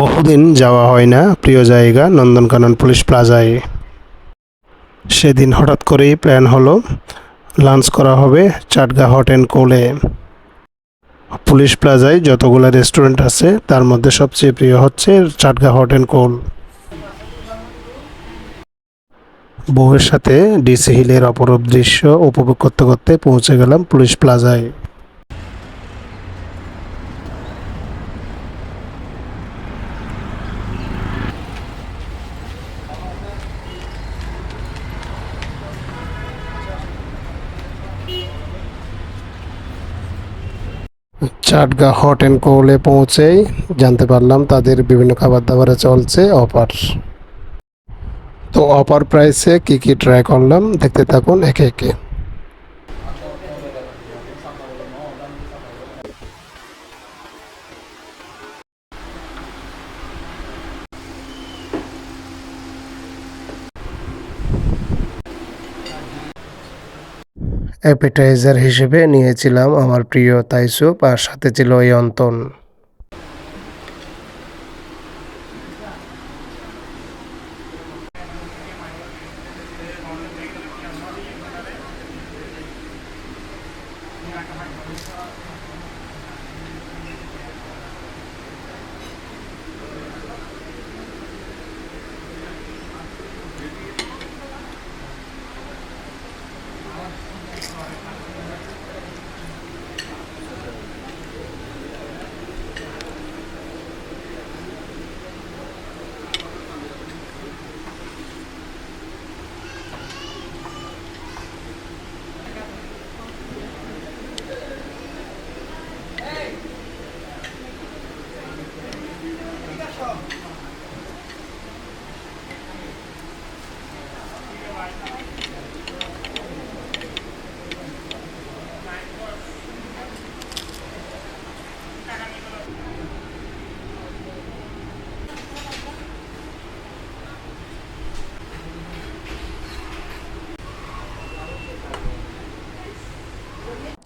বহুদিন যাওয়া হয় না, প্রিয় জায়গা, নন্দনকানন পুলিশ প্লাজায়। সেদিন হঠাৎ করেই প্ল্যান হলো, লাঞ্চ করা হবে চাটগা হট অ্যান্ড কোলে। পুলিশ প্লাজায় যতগুলো রেস্টুরেন্ট আছে, তার মধ্যে সবচেয়ে প্রিয় হচ্ছে চাটগা হট অ্যান্ড কোল। বউয়ের সাথে ডিসি হিলের অপরূপ দৃশ্য উপভোগ করতে করতে পৌঁছে গেলাম পুলিশ প্লাজায়। চাটগা হট অ্যান্ড কোলে পৌঁছেই জানতে পারলাম তাদের বিভিন্ন খাবার দাবারে চলছে অফার। তো অফার প্রাইসে কি কি ট্রাই করলাম, দেখতে থাকুন একে একে। অ্যাপেটাইজার হিসেবে নিয়েছিলাম আমার প্রিয় তাইসুপ আর সাথে ছিল এই অন্তন।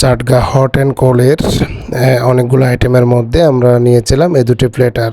চাটগা হট অ্যান্ড কোলের অনেকগুলো আইটেমের মধ্যে আমরা নিয়েছিলাম। এ দুটি প্লেটার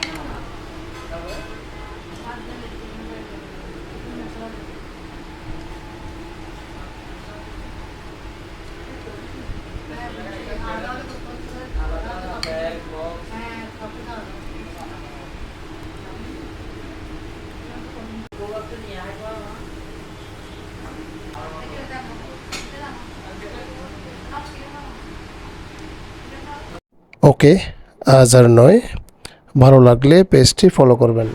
ওকে আজ আর নয় ভালো লাগলে পেজটি ফলো করবেন।